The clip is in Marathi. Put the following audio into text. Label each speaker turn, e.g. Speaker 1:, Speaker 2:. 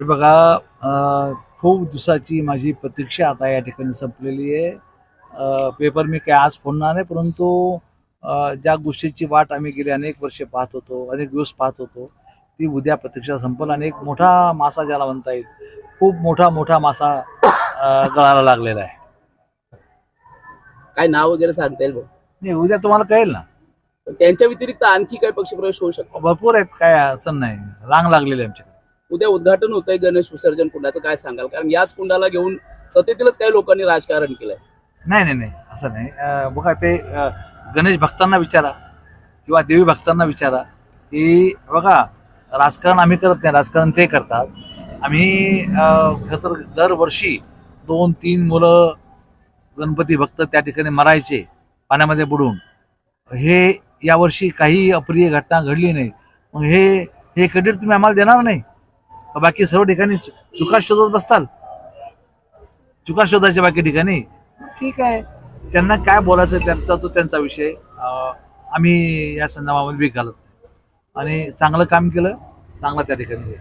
Speaker 1: हे बघा खूप दिवसाची माझी प्रतीक्षा आता या ठिकाणी संपलेली आहे. पेपर मी काय आज फोडणार नाही परंतु ज्या गोष्टीची वाट आम्ही गेली अनेक वर्षे पाहत होतो अनेक दिवस पाहत होतो ती उद्या प्रतीक्षा संपल आणि एक मोठा मासा ज्याला म्हणता येईल खूप मोठा मोठा मासा गळायला लागलेला आहे.
Speaker 2: काय नाव वगैरे सांगता येईल?
Speaker 1: नाही उद्या तुम्हाला कळेल ना.
Speaker 2: त्यांच्या व्यतिरिक्त आणखी काही पक्षप्रवेश होऊ शकतो.
Speaker 1: भरपूर आहेत काय अडचण नाही. रांग लागलेली आमच्याकडे.
Speaker 2: उद्या उद्घाटन होत आहे गणेश विसर्जन कुंडाचं काय सांगाल? कारण याच कुंडाला घेऊन सत्तेतीलच काही लोकांनी राजकारण केलंय.
Speaker 1: नाही नाही नाही असं नाही. अं, बघा ते अं, गणेश भक्तांना विचारा किंवा देवी भक्तांना विचारा की बघा राजकारण आम्ही करत नाही राजकारण ते करतात. आम्ही अं, खरं तर दरवर्षी दोन तीन मुलं गणपती भक्त त्या ठिकाणी मरायचे पाण्यामध्ये बुडून. हे यावर्षी काही अप्रिय घटना घडली नाही. मग हे हे क्रेडिट तुम्ही आम्हाला देणार नाही? बाकी सर्व ठिकाणी चुका शोधत बसताल? चुका शोधायच्या बाकी ठिकाणी? ठीक आहे. त्यांना काय बोलायचं त्यांचा तो त्यांचा विषय. आम्ही या संदर्भामध्ये बी घालत आणि चांगलं काम केलं चांगलं त्या ठिकाणी.